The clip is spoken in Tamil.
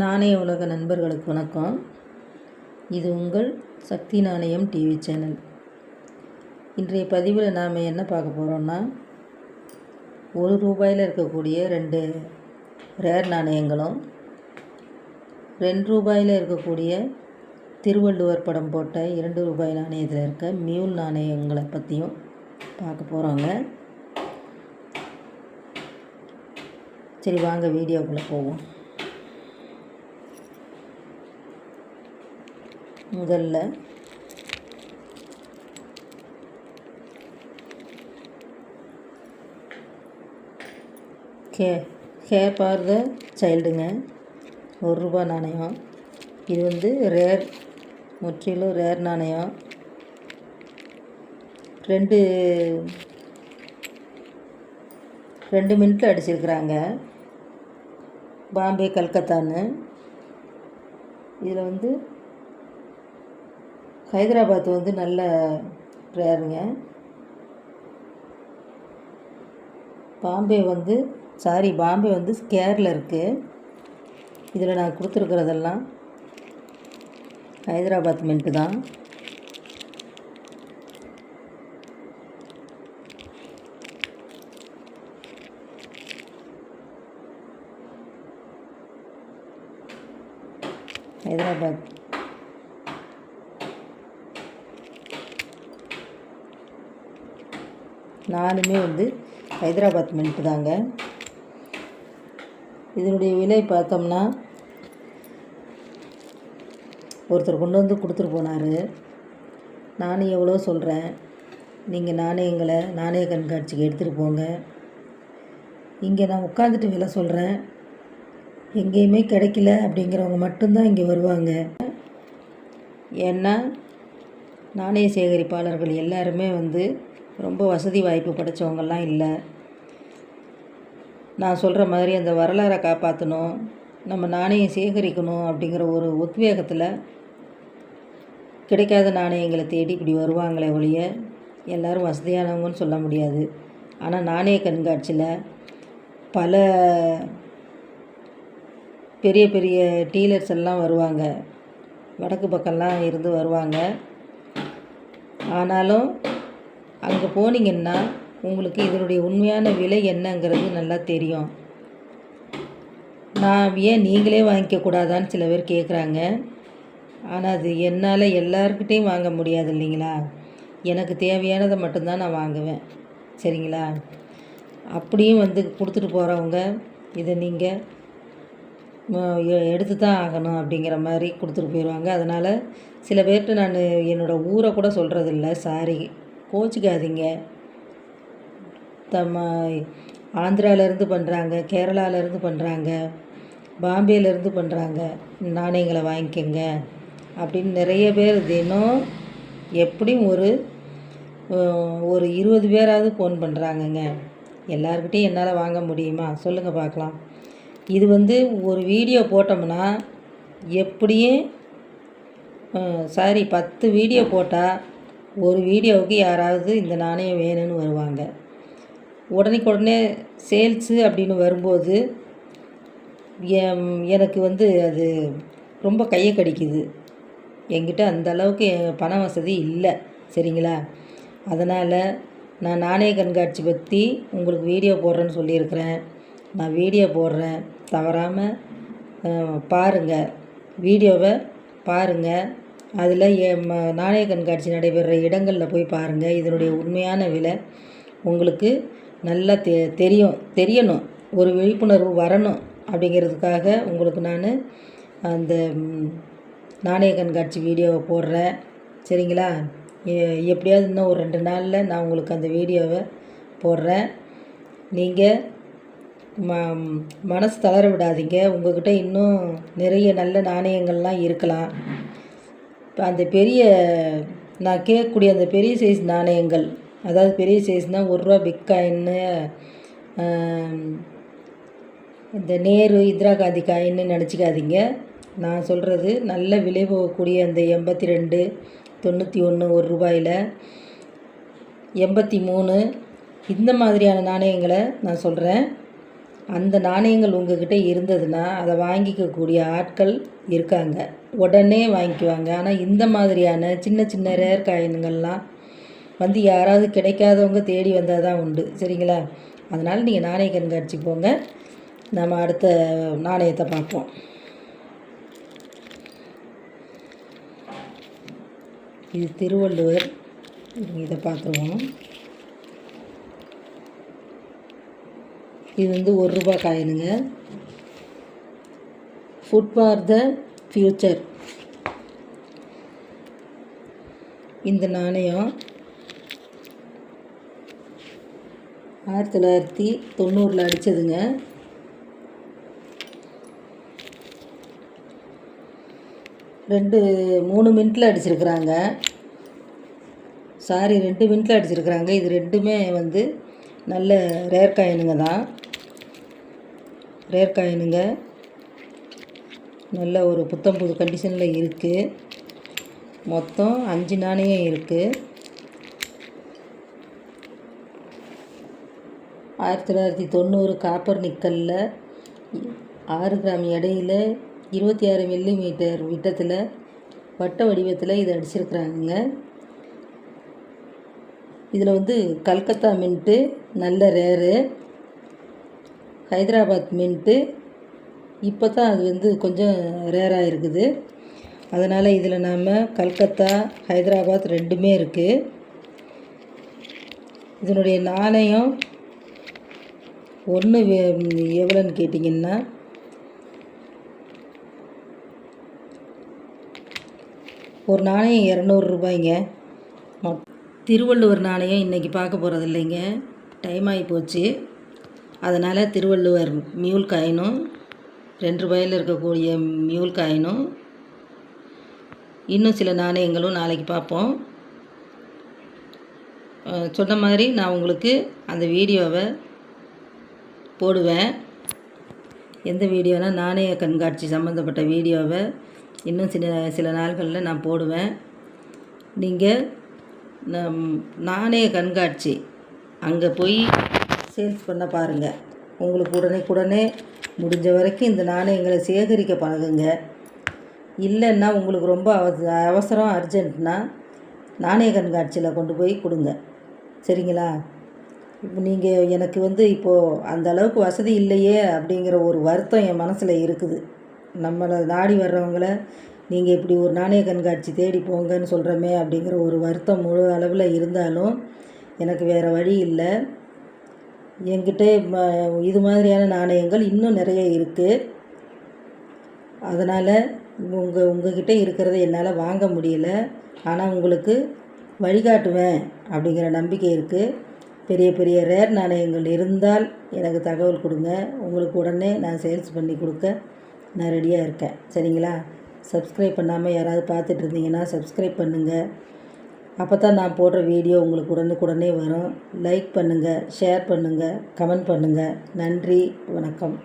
நாணய உலக நண்பர்களுக்கு வணக்கம். இது உங்கள் சக்தி நாணயம் டிவி சேனல். இன்றைய பதிவில் நாம் என்ன பார்க்க போகிறோம்னா ஒரு ரூபாயில் இருக்கக்கூடிய ரெண்டு ரேர் நாணயங்களும் ரெண்டு ரூபாயில் இருக்கக்கூடிய திருவள்ளுவர் படம் போட்ட இரண்டு ரூபாய் நாணயத்தில் இருக்க மியூல் நாணயங்களை பற்றியும் பார்க்க போகிறோங்க சரி வாங்க வீடியோக்குள்ளே போவோம். முதல்ல. கே ஹேர் ஃபார் த சைல்டுங்க ஒரு ரூபா நாணயம். இது வந்து ரேர் முற்றிலும் ரேர் நாணயம். ரெண்டு ரெண்டு மினிட்ல அடிச்சிருக்கிறாங்க. பாம்பே கல்கத்தான்னு. இதில் வந்து ஹைதராபாத் வந்து நல்ல ப்ரேயருங்க. பாம்பே வந்து சாரி பாம்பே வந்து ஸ்கேரில் இருக்குது இதில் நான் கொடுத்துருக்குறதெல்லாம் ஹைதராபாத் மின்ட்டு தான். ஹைதராபாத் நாலுமே வந்து ஹைதராபாத் மின்ட்டு தாங்க. இதனுடைய விலை பார்த்தோம்னா ஒருத்தர் கொண்டு வந்து கொடுத்துட்டு போனார். நானும் எவ்வளோ சொல்கிறேன் நீங்கள் நாணயங்களை நாணய கண்காட்சிக்கு எடுத்துகிட்டு போங்க. இங்கே நான் உட்காந்துட்டு விலை சொல்கிறேன் எங்கேயுமே கிடைக்கல அப்படிங்கிறவங்க மட்டும்தான் இங்கே வருவாங்க. ஏன்னா நாணய சேகரிப்பாளர்கள் எல்லாருமே வந்து ரொம்ப வசதி வாய்ப்பு படைத்தவங்கெல்லாம் இல்லை. நான் சொல்கிற மாதிரி அந்த வரலாறை காப்பாற்றணும் நம்ம நாணயம் சேகரிக்கணும் அப்படிங்கிற ஒரு உத்வேகத்தில் கிடைக்காத நாணயங்களை தேடி இப்படி வருவாங்களே ஒழிய எல்லோரும் வசதியானவங்கன்னு சொல்ல முடியாது. ஆனால் நாணய கண்காட்சியில் பல பெரிய பெரிய டீலர்ஸ் எல்லாம் வருவாங்க. வடக்கு பக்கம்லாம் இருந்து வருவாங்க. ஆனாலும் அங்கே போனீங்கன்னா உங்களுக்கு இதனுடைய உண்மையான விலை என்னங்கிறது நல்லா தெரியும். நான் ஏன் நீங்களே வாங்கிக்கக்கூடாதான்னு சில பேர் கேட்குறாங்க ஆனால் அது என்னால் எல்லாருக்கிட்டேயும் வாங்க முடியாது இல்லைங்களா? எனக்கு தேவையானதை மட்டும்தான் நான் வாங்குவேன். சரிங்களா? அப்படியும் வந்து கொடுத்துட்டு போகிறவங்க இதை நீங்கள் எடுத்து தான் ஆகணும் அப்படிங்கிற மாதிரி கொடுத்துட்டு போயிடுவாங்க அதனால் சில பேர்கிட்ட நான் என்னோடய ஊரை கூட சொல்கிறதில்ல சாரி. கோச்சிக்காதீங்க தம்ம ஆந்திராவிலேருந்து பண்ணுறாங்க கேரளாவிலேருந்து பண்ணுறாங்க பாம்பேலேருந்து பண்ணுறாங்க நாணயங்களை வாங்கிக்கோங்க. அப்படின்னு நிறைய பேர் தினம் எப்படியும் ஒரு ஒரு இருபது பேராவது ஃபோன் பண்ணுறாங்கங்க எல்லாருக்கிட்டையும் என்னால் வாங்க முடியுமா? சொல்லுங்கள் பார்க்கலாம் இது வந்து ஒரு வீடியோ போட்டோம்னா எப்படியும் சாரி பத்து வீடியோ போட்டால் ஒரு வீடியோவுக்கு யாராவது இந்த நாணயம் வேணும்னு வருவாங்க. உடனே சேல்ஸு அப்படின்னு வரும்போது எனக்கு வந்து அது ரொம்ப கையை கடிக்குது. என்கிட்ட அந்த அளவுக்கு பண வசதி இல்லை சரிங்களா? அதனால் நான் நாணய கண்காட்சி பற்றி உங்களுக்கு வீடியோ போடுறேன்னு சொல்லியிருக்கிறேன். நான் வீடியோ போடுறேன். தவறாமல் பாருங்கள் வீடியோவை பாருங்கள் அதில் நாணய கண்காட்சி நடைபெறுற இடங்களில் போய் பாருங்கள் இதனுடைய உண்மையான விலை உங்களுக்கு நல்லா தெ தெரியும் தெரியணும். ஒரு விழிப்புணர்வு வரணும் அப்படிங்கிறதுக்காக உங்களுக்கு நான் அந்த நாணய கண்காட்சி வீடியோவை போடுறேன். சரிங்களா? எப்படியாவது இன்னும் ஒரு ரெண்டு நாளில் நான் உங்களுக்கு அந்த வீடியோவை போடுறேன். நீங்கள் ம மனசு தளர விடாதீங்க. உங்கள்கிட்ட இன்னும் நிறைய நல்ல நாணயங்கள்லாம் இருக்கலாம். அந்த பெரிய நான் கேட்கக்கூடிய அந்த பெரிய சைஸ் நாணயங்கள் அதாவது பெரிய சைஸ்னால் ஒரு ரூபா பிக் காயின்னு இந்த நேரு இந்திரா காந்தி காயின்னு நினச்சிக்காதீங்க. நான் சொல்கிறது நல்ல விலை போகக்கூடிய அந்த எண்பத்தி ரெண்டு தொண்ணூற்றி ஒன்று ஒரு ரூபாயில் எண்பத்தி மூணு இந்த மாதிரியான நாணயங்களை நான் சொல்கிறேன் அந்த நாணயங்கள் உங்ககிட்ட இருந்ததுன்னா அதை வாங்கிக்கக்கூடிய ஆட்கள் இருக்காங்க. உடனே வாங்கிக்குவாங்க. ஆனால் இந்த மாதிரியான சின்ன சின்ன ரேர் காயின்கள்லாம் வந்து யாராவது கிடைக்காதவங்க தேடி வந்தால் தான் உண்டு. சரிங்களா? அதனால் நீங்கள் நாணய கண்காட்சி போங்க. நம்ம அடுத்த நாணயத்தை பார்ப்போம். இது திருவள்ளுவர். இதை பார்த்துருவோம். இது வந்து ஒரு ரூபா காயினுங்க. ஃபுட் ஃபார் த ஃப்யூச்சர் இந்த நாணயம் ஆயிரத்தி தொள்ளாயிரத்தி தொண்ணூறில் அடித்ததுங்க ரெண்டு மூணு மினிட்டில் அடிச்சிருக்கிறாங்க. சாரி ரெண்டு மினிட்டில் அடிச்சிருக்கிறாங்க. இது ரெண்டுமே வந்து நல்ல ரேர் காயினுங்க தான் ரேர் காயினுங்க. நல்ல ஒரு புத்தம் புது கண்டிஷனில் இருக்குது மொத்தம் அஞ்சு நாணயம் இருக்குது ஆயிரத்தி தொள்ளாயிரத்தி தொண்ணூறு காப்பர் நிக்கலில். ஆறு கிராம் எடையில் இருபத்தி ஆறு மில்லி மீட்டர் விட்டத்தில் வட்ட வடிவத்தில் இதை அடிச்சிருக்கிறாங்க இதில் வந்து கல்கத்தா மின்ட்டு நல்ல ரேரு ஹைதராபாத் மின்ட்டு இப்போ தான் அது வந்து கொஞ்சம் ரேராக இருக்குது. அதனால் இதில் நாம் கல்கத்தா ஹைதராபாத் ரெண்டுமே இருக்குது இதனுடைய நாணயம் ஒன்று எவ்வளோன்னு கேட்டிங்கன்னா ஒரு நாணயம் இரநூறுபாய்ங்க திருவள்ளுவர் நாணயம் இன்றைக்கி பார்க்க போகிறது இல்லைங்க டைம் ஆகி போச்சு. அதனால் திருவள்ளுவர் மியூல் காயினும் ரெண்டு ரூபாயில் இருக்கக்கூடிய மியூல் காயினும் இன்னும் சில நாணயங்களும் நாளைக்கு பார்ப்போம். சொன்ன மாதிரி நான் உங்களுக்கு அந்த வீடியோவை போடுவேன். எந்த வீடியோனால் நாணய கண்காட்சி சம்மந்தப்பட்ட வீடியோவை இன்னும் சில சில நாள்களில் நான் போடுவேன். நீங்கள் நாணய கண்காட்சி அங்கே போய் சேல்ஸ் பண்ண பாருங்கள் உங்களுக்கு உடனே உடனே முடிஞ்ச வரைக்கும் இந்த நாணயங்களை சேகரிக்க பழகுங்க. இல்லைன்னா உங்களுக்கு ரொம்ப அவ- அவசரம் அர்ஜென்ட்னா நாணய கண்காட்சியில் கொண்டு போய் கொடுங்க. சரிங்களா? இப்போ நீங்கள் எனக்கு வந்து இப்போது அந்த அளவுக்கு வசதி இல்லையே அப்படிங்கிற ஒரு வருத்தம் என் மனசில் இருக்குது. நம்மளை நாடி வர்றவங்கள நீங்கள் இப்படி ஒரு நாணய கண்காட்சி தேடி போங்கன்னு சொல்கிறோமே அப்படிங்கிற ஒரு வருத்தம் முழு அளவில் இருந்தாலும் எனக்கு வேறு வழி இல்லை. என்கிட்ட இது மாதிரியான நாணயங்கள் இன்னும் நிறைய இருக்குது அதனால் உங்கள் உங்ககிட்ட இருக்கிறத என்னால் வாங்க முடியல. ஆனால் உங்களுக்கு வழிகாட்டுவேன் அப்படிங்கிற நம்பிக்கை இருக்குது பெரிய பெரிய ரேர் நாணயங்கள் இருந்தால் எனக்கு தகவல் கொடுங்க. உங்களுக்கு உடனே நான் சேல்ஸ் பண்ணி கொடுக்க நான் ரெடியாக இருக்கேன். சரிங்களா? சப்ஸ்கிரைப் பண்ணாமல் யாராவது பார்த்துட்டு இருந்தீங்கன்னா சப்ஸ்கிரைப் பண்ணுங்கள் அப்போ தான் நான் போடுற வீடியோ உங்களுக்கு உடனுக்குடனே வரும். லைக் பண்ணுங்கள் ஷேர் பண்ணுங்கள் கமெண்ட் பண்ணுங்கள் நன்றி வணக்கம்.